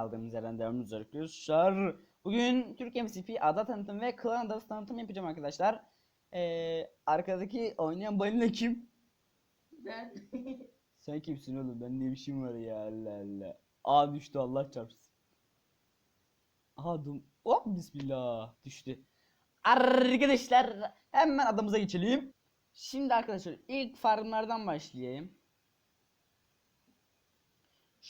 kaldığımız yerden devam ediyoruz arkadaşlar. Bugün Türkiye MCP ada tanıtım ve klan adası tanıtım yapacağım arkadaşlar. Ee, arkadaki oynayan balina kim? Ben Sen kimsin oğlum? Ben ne işim var ya Allah Allah. Aa düştü Allah çarpsın. Aha dum. Hop bismillah düştü. Arkadaşlar hemen adamıza geçelim. Şimdi arkadaşlar ilk farmlardan başlayayım.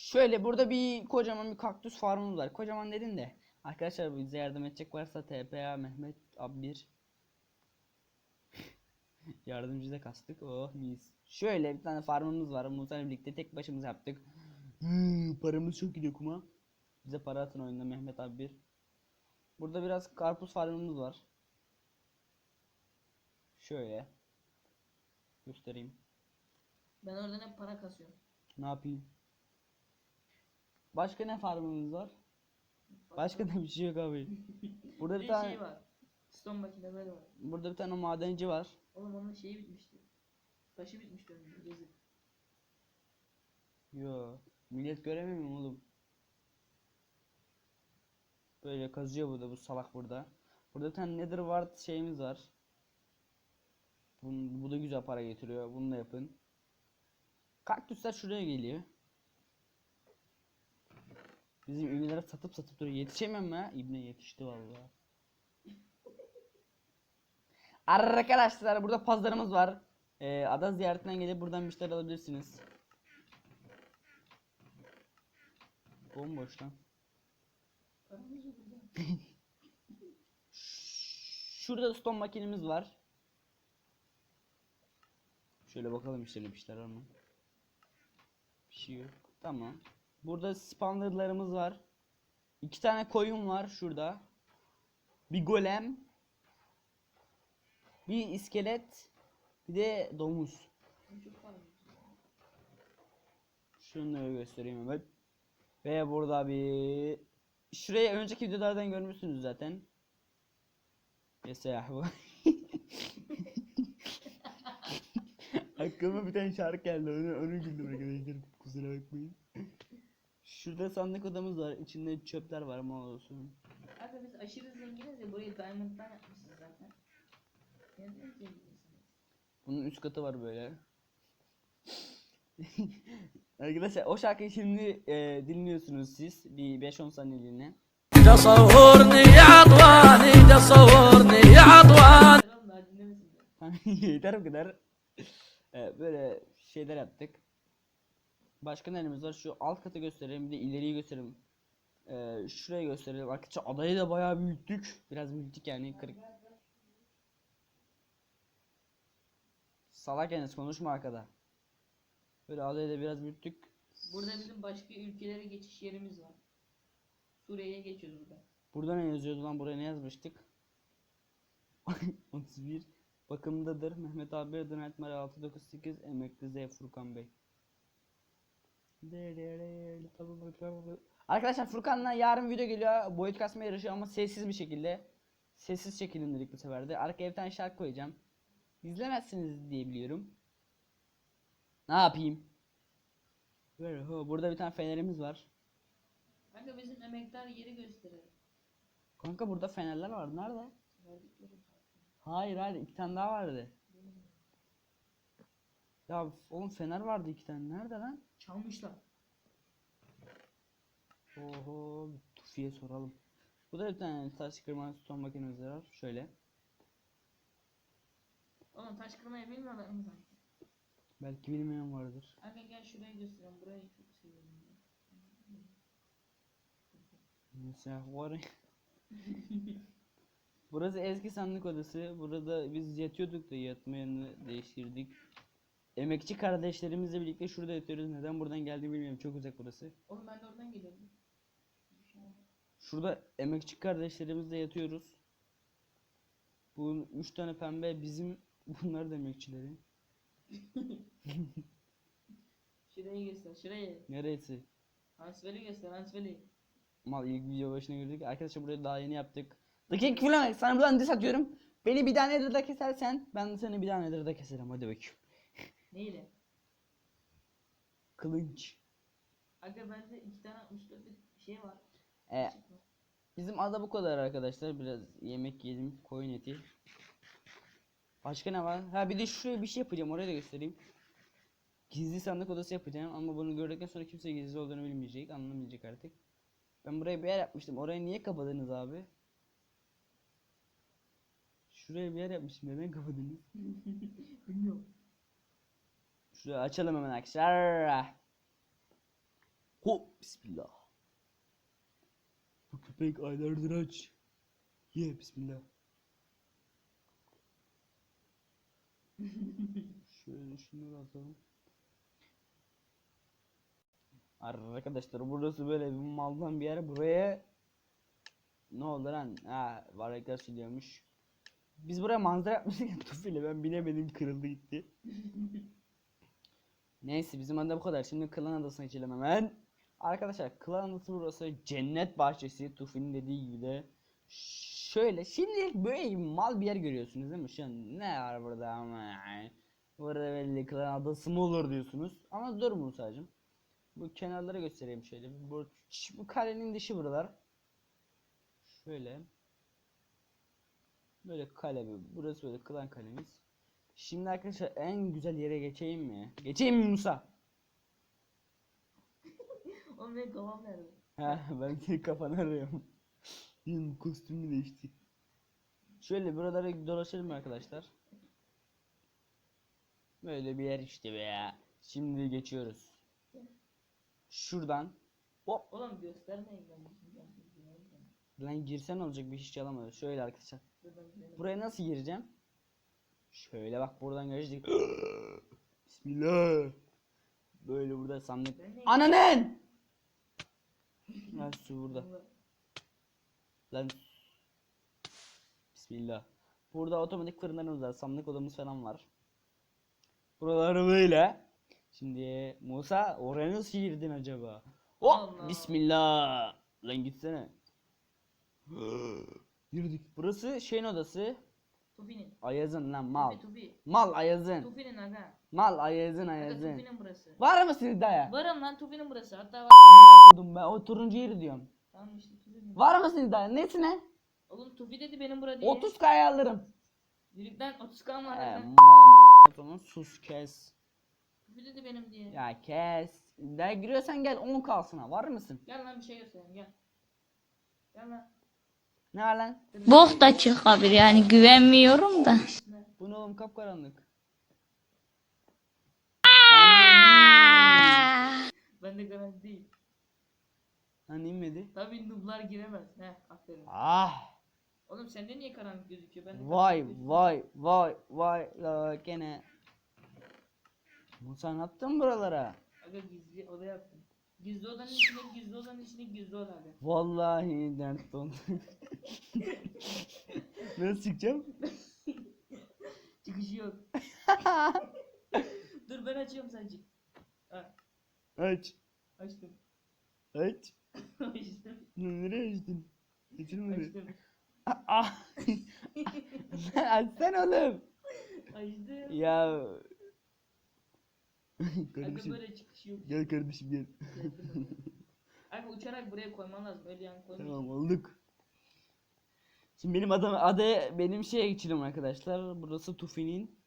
Şöyle burada bir kocaman bir kaktüs farmımız var. Kocaman dedin de. Arkadaşlar bize yardım edecek varsa TPA Mehmet Abir. Yardımcı da kastık. Oh mis. Şöyle bir tane farmımız var. Musa'yla birlikte tek başımıza yaptık. Hmm, paramız çok gidiyor kuma. Bize para atın oyunda Mehmet abi bir. Burada biraz karpuz farmımız var. Şöyle. Göstereyim. ben oradan hep para kasıyorum. Ne yapayım? Başka ne farmımız var? Başka da bir şey yok abi. Burada bir bir tane şey var. Stone makine böyle var. burada bir tane madenci var. Oğlum onun şeyi bitmişti. Taşı bitmişti onun gezi. Yo, millet göremiyor mu oğlum? Böyle kazıyor burada bu salak burada. Burada bir tane nether wart şeyimiz var. Bun, bu da güzel para getiriyor. Bunu da yapın. Kaktüsler şuraya geliyor. Bizim ünlülere satıp satıp duruyor. Yetişemem ya. İbne yetişti vallahi. Arkadaşlar burada pazarımız var. Ee, ada ziyaretinden gelip buradan bir şeyler alabilirsiniz. Bomboş lan. Şurada stone makinemiz var. Şöyle bakalım işte bir şeyler var mı? Bir şey yok. Tamam. Burada spawnerlarımız var. İki tane koyun var şurada. Bir golem. Bir iskelet. Bir de domuz. Şunları göstereyim hemen. Ve burada bir şurayı önceki videolardan görmüşsünüz zaten. Mesela bu. Aklıma bir tane şarkı geldi. Onu, onu güldüm arkadaşlar. Kusura bakmayın. Şurada sandık odamız var. İçinde çöpler var ama olsun. Abi biz aşırı zenginiz ya burayı diamond'dan yapmışız zaten. Neden zenginsiniz? Bunun üst katı var böyle. Arkadaşlar o şarkıyı şimdi e, dinliyorsunuz siz. Bir 5-10 saniyeliğine. تصورني يا عطواني تصورني يا عطواني Oğlum daha dinlemesin de. Yeter bu kadar. Ee, böyle şeyler yaptık. Başka neremiz var? Şu alt katı göstereyim. Bir de ileriyi göstereyim. Ee, şurayı gösterelim. Arkadaşlar adayı da bayağı büyüttük. Biraz büyüttük yani. Kırık. Salak Enes konuşma arkada. Böyle adayı da biraz büyüttük. Burada bizim başka ülkelere geçiş yerimiz var. Suriye'ye geçiyoruz burada. Burada ne yazıyordu lan? Buraya ne yazmıştık? 31 bakımdadır. Mehmet abi adına etmeli 698 emekli Z Furkan Bey. Arkadaşlar Furkan'la yarın video geliyor. Boyut kasma yarışı ama sessiz bir şekilde. Sessiz şekilde dedik bu sefer de. Arkaya bir tane şarkı koyacağım. İzlemezsiniz diye biliyorum. Ne yapayım? Burada bir tane fenerimiz var. Kanka bizim emektar yeri gösterelim. Kanka burada fenerler var. Nerede? Hayır hayır iki tane daha vardı. Ya oğlum fener vardı iki tane. Nerede lan? Çalmışlar. Oho Tufi'ye soralım. Bu da bir tane taş kırma son makinemiz var. Şöyle. Oğlum taş kırmayı bilmiyorlar mı sanki? Belki bilmeyen vardır. Kanka gel şurayı göstereyim. Burayı çok seviyorum. Mesela var. Burası eski sandık odası. Burada biz yatıyorduk da yatma yerini değiştirdik. Emekçi kardeşlerimizle birlikte şurada yatıyoruz. Neden buradan geldiğini bilmiyorum. Çok uzak burası. Oğlum ben de oradan geliyorum. Şurada emekçi kardeşlerimizle yatıyoruz. Bu üç tane pembe bizim bunlar da emekçileri. Şurayı göster. Şurayı. Neresi? Hansveli göster. Hansveli. Mal ilk video başına girdik. Arkadaşlar burayı daha yeni yaptık. Dakika falan sana buradan diss atıyorum. Beni bir daha Nether'da kesersen ben de seni bir daha Nether'da keserim. Hadi bakayım. Neyle? Kılınç. Aga bende iki tane 64 bit şey var. E, bizim ada bu kadar arkadaşlar. Biraz yemek yedim. Koyun eti. Başka ne var? Ha bir de şuraya bir şey yapacağım. Oraya da göstereyim. Gizli sandık odası yapacağım ama bunu gördükten sonra kimse gizli olduğunu bilmeyecek, anlamayacak artık. Ben buraya bir yer yapmıştım. Orayı niye kapadınız abi? Şuraya bir yer yapmıştım. Neden kapadınız? Bilmiyorum. Şurayı açalım hemen arkadaşlar. Hop bismillah. Bu köpek aylardır aç. Ye bismillah. Şöyle şunları atalım. Arkadaşlar burası böyle bir maldan bir yer. Buraya ne oldu lan? Ha, varlıklar siliyormuş. Biz buraya manzara yapmıştık ya tufuyla ben binemedim kırıldı gitti. Neyse bizim anda bu kadar. Şimdi klan adasına geçelim hemen. Arkadaşlar klan adası burası cennet bahçesi. Tufi'nin dediği gibi de şöyle şimdi böyle mal bir yer görüyorsunuz değil mi? Şu an ne var burada ama Burada belli klan adası mı olur diyorsunuz. Ama dur Musa'cığım. Bu kenarları göstereyim şöyle. Bu, bu kalenin dışı buralar. Şöyle. Böyle kale bu. Burası böyle klan kalemiz. Şimdi arkadaşlar en güzel yere geçeyim mi? Geçeyim mi Musa? Oğlum benim kafam nerede? Ha ben senin kafanı arıyorum. Benim kostümü değişti. Şöyle buralara dolaşalım arkadaşlar. Böyle bir yer işte be ya. Şimdi geçiyoruz. Şuradan. Hop. Oğlum göstermeyin ben. Ben bilmiyorum. Lan girsen olacak bir şey çalamadı. Şöyle arkadaşlar. Buraya nasıl gireceğim? Şöyle bak buradan geçtik. Bismillah. Böyle burada sandık. Ananın! Lan su burada. Lan. Bismillah. Burada otomatik fırınlarımız var. Sandık odamız falan var. Buraları böyle. Şimdi Musa oraya nasıl girdin acaba? Oh! Allah. Bismillah. Lan gitsene. Girdik. Burası şeyin odası. Tufi'nin. Ayaz'ın lan mal. Tufi Tufi. Mal Ayaz'ın. Tufi'nin aga. Mal Ayaz'ın Aga Ayaz'ın. Tufi'nin burası. Var mısınız daya? Varım lan Tufi'nin burası. Hatta var. Amına kodum ben o turuncu yeri diyorum. Tamam işte Tufi'nin. Var mısınız daya? Nesine? Oğlum Tufi dedi benim bura diye. 30 kaya alırım. Yürükten 30 kan var zaten. mal O zaman sus kes. Tufi dedi benim diye. Ya kes. Daya giriyorsan gel 10 kalsına. Var mısın? Gel lan bir şey göstereyim gel. Gel lan. Ne var lan? Bok da çıkabilir yani güvenmiyorum da. Bu ne oğlum kapkaranlık. Ben de garanti değil. Lan inmedi. Tabii nooblar giremez. Heh aferin. Ah. Oğlum sende niye karanlık gözüküyor? Ben de Vay karanlık vay vay vay la gene. Musa ne yaptın buralara? Aga gizli oda yaptım. Gizli odanın içine gizli odanın içine gizli oda aga. Vallahi dert dondu. Nasıl çıkacağım? Çıkışı yok. Dur ben açıyorum sen çık. Ha, Aç. açtım. Aç. açtım. Lan Nereye açtın? Açılmadı. Açtım. Ah. Açsana oğlum. Açtım. Ya. Aga kardeşim. böyle çıkışı yok. Gel kardeşim gel. Aga uçarak buraya koyman lazım. Öyle yani koymayacağım. Tamam olduk. Şimdi benim adam adı benim şeye geçelim arkadaşlar. Burası Tufi'nin.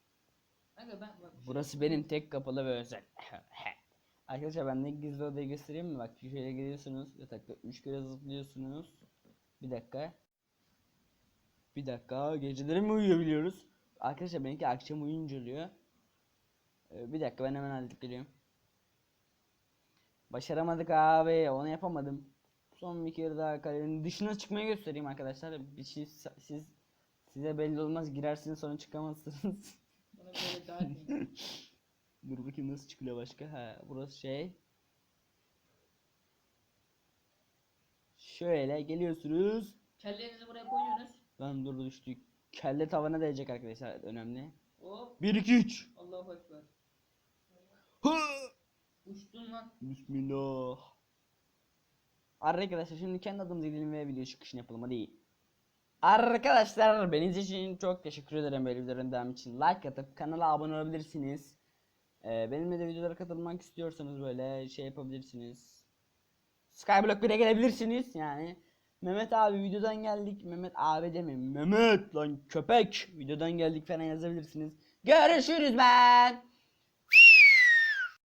Aga ben bak. Burası benim tek kapalı ve özel. arkadaşlar ben de gizli odayı göstereyim mi? Bak şöyle geliyorsunuz. Yatakta 3 kere zıplıyorsunuz. Bir dakika. Bir dakika. Geceleri mi uyuyabiliyoruz? Arkadaşlar benimki akşam uyuyunca oluyor. Ee, bir dakika ben hemen halledip geliyorum. Başaramadık abi. Onu yapamadım. Son bir kere daha kalenin dışına çıkmayı göstereyim arkadaşlar. Bir şey siz size belli olmaz girersiniz sonra çıkamazsınız. Bana böyle daha. Dur bakayım nasıl çıkılıyor başka. Ha burası şey. Şöyle geliyorsunuz. Kellerinizi buraya koyuyorsunuz. Lan dur düştük. Kelle tavana değecek arkadaşlar önemli. Hop. 1 2 3. Allahu Ekber. Uçtun lan. Bismillah. Arkadaşlar şimdi kendi adımıza gidelim ve video çıkışını yapalım hadi. Arkadaşlar beni için çok teşekkür ederim böyle videoların için. Like atıp kanala abone olabilirsiniz. Ee, benimle de videolara katılmak istiyorsanız böyle şey yapabilirsiniz. Skyblock 1'e gelebilirsiniz yani. Mehmet abi videodan geldik. Mehmet abi demeyin. Mehmet lan köpek. Videodan geldik falan yazabilirsiniz. Görüşürüz ben.